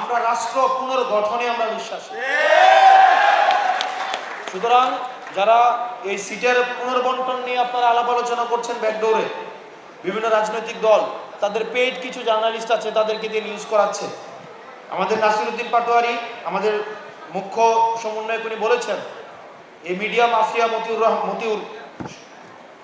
আমরা রাষ্ট্র পুনর্গঠনে আমরা বিশ্বাস। সুতরাং যারা এই সিটের পুনর্বন্টন নিয়ে আপনারা আলাপ আলোচনা করছেন ব্যাকডোরে, বিভিন্ন রাজনৈতিক দল, তাদের পেইড কিছু জার্নালিস্ট আছে, তাদেরকে দিয়ে নিউজ করাচ্ছে। আমাদের নাসিরুদ্দিন পাটোয়ারি, আমাদের মুখ্য সমন্বয়ক উনি বলেছেন, এই মিডিয়া মাফিয়া মতিউর রহ- মতিউর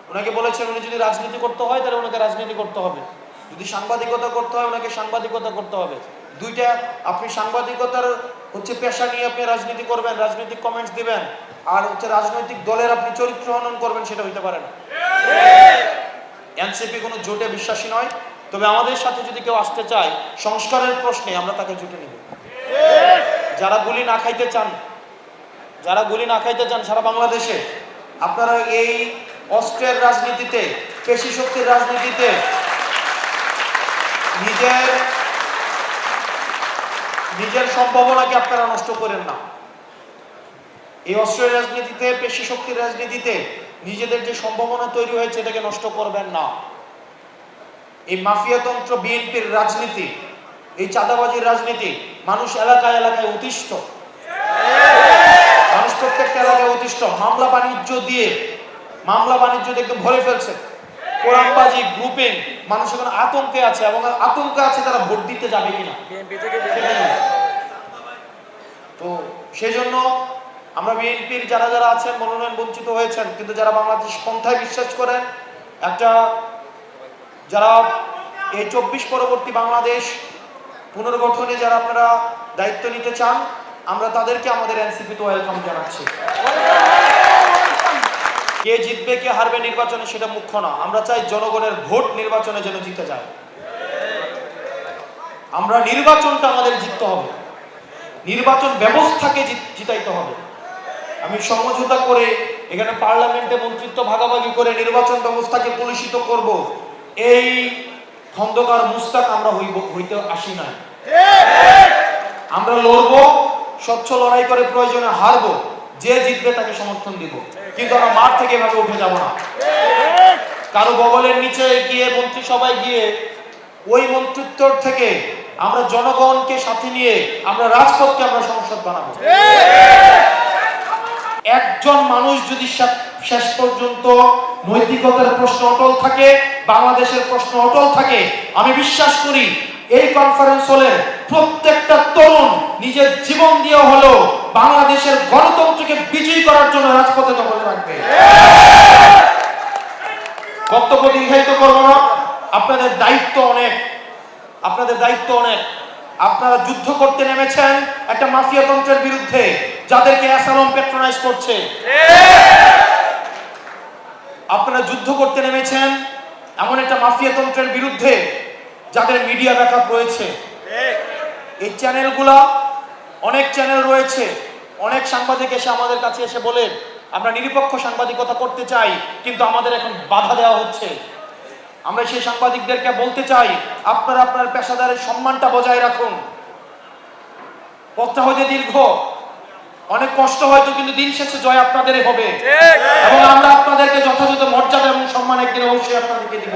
ওনাকে বলেছেন উনি যদি রাজনীতি করতে হয়, তাহলে ওনাকে রাজনীতি করতে হবে। যদি সাংবাদিকতা করতে হয়, ওনাকে সাংবাদিকতা করতে হবে। দুইটা, আপনি সাংবাদিকতার হচ্ছে পেশা নিয়ে আপনি রাজনীতি করবেন, রাজনৈতিক কমেন্টস দিবেন, আর হচ্ছে রাজনৈতিক দলের আপনি চরিত্র হনন করবেন, সেটা হইতে পারে না। এনসিপি কোনো জোটে বিশ্বাসী নয়, তবে আমাদের সাথে যদি কেউ আসতে চায়, সংস্কারের প্রশ্নে আমরা তাকে জুটে নিব। যারা গুলি না খাইতে চান, যারা গুলি না খাইতে চান সারা বাংলাদেশে, আপনারা এই অস্ত্রের রাজনীতিতে পেশি শক্তির রাজনীতিতে নিজের নিজের সম্ভাবনাকে আপনারা নষ্ট করেন না। এই অস্ত্রের রাজনীতিতে, পেশি শক্তির রাজনীতিতে নিজেদের যে সম্ভাবনা তৈরি হয়েছে, এটাকে নষ্ট করবেন না। এই মাফিয়াতন্ত্র বিএনপির রাজনীতি, এই চাঁদাবাজির রাজনীতি মানুষ এলাকায় এলাকায় অতিষ্ঠ মানুষ প্রত্যেকটা এলাকায় অতিষ্ঠ মামলা বাণিজ্য দিয়ে, মামলা বাণিজ্য একদম ভরে ফেলছে। কোরআনবাজি গ্রুপিং মানুষ এখন আতঙ্কে আছে এবং আতঙ্কে আছে তারা ভোট দিতে যাবে কিনা। তো সেই জন্য আমরা বিএনপির যারা যারা আছেন মনোনয়ন বঞ্চিত হয়েছেন কিন্তু যারা বাংলাদেশ পন্থায় বিশ্বাস করেন একটা যারা এই চব্বিশ পরবর্তী বাংলাদেশ পুনর্গঠনে যারা আপনারা দায়িত্ব নিতে চান আমরা তাদেরকে আমাদের এনসিপিতে ওয়েলকাম জানাচ্ছি কে জিতবে, কে হারবে নির্বাচনে সেটা মুখ্য না। আমরা চাই জনগণের ভোট নির্বাচনে যেন জিতে যায়। আমরা নির্বাচনটা আমাদের জিততে হবে। নির্বাচন ব্যবস্থাকে জিতাইতে হবে। আমি সমঝোতা করে এখানে পার্লামেন্টে মন্ত্রিত্ব ভাগাভাগি করে নির্বাচন ব্যবস্থাকে কলুষিত করব। এই খন্দকার মুস্তাক আমরা হইব, হইতে আসি না আমরা লড়ব, স্বচ্ছ লড়াই করে প্রয়োজনে হারবো। যে জিতবে তাকে সমর্থন দিব। কিন্তু আমরা মাঠ থেকে এভাবে উঠে যাব না। কারও বগলের নিচে গিয়ে মন্ত্রিসভায় গিয়ে ওই মন্ত্রিত্বর থেকে আমরা জনগণকে সাথে নিয়ে আমরা রাজপথকে আমরা সংসদ বানাবো। একজন মানুষ যদি শেষ পর্যন্ত নৈতিকতার প্রশ্ন অটল থাকে, বাংলাদেশের প্রশ্ন অটল থাকে, আমি বিশ্বাস করি এই কনফারেন্স হলে প্রত্যেকটা তরুণ নিজের জীবন দিয়ে হলো বাংলাদেশের গণতন্ত্রকে বিজয়ী করার জন্য রাজপথে দখলে রাখবে। বক্তব্য দীর্ঘায়িত করব না? আপনাদের দায়িত্ব অনেক। আপনাদের দায়িত্ব অনেক। আপনারা যুদ্ধ করতে নেমেছেন একটা মাফিয়া তন্ত্রের বিরুদ্ধে, যাদেরকে অ্যাসালম পেট্রোনাইজ করছে। আপনারা যুদ্ধ করতে নেমেছেন এমন একটা মাফিয়া তন্ত্রের বিরুদ্ধে, যাদের মিডিয়া ব্যাকআপ রয়েছে। এই চ্যানেলগুলা অনেক চ্যানেল রয়েছে অনেক সাংবাদিক এসে আমাদের কাছে এসে বলেন আমরা নিরপেক্ষ সাংবাদিকতা করতে চাই কিন্তু আমাদের এখন বাধা দেওয়া হচ্ছে। আমরা সেই সাংবাদিকদেরকে বলতে চাই আপনারা আপনার পেশাদারের সম্মানটা বজায় রাখুন। পথটা হয়তো দীর্ঘ অনেক কষ্ট হয়তো কিন্তু দিন শেষে জয় আপনাদেরই হবে। এবং আমরা আপনাদেরকে যথাযথ মর্যাদা এবং সম্মান একদিন অবশ্যই আপনাদেরকে দিব।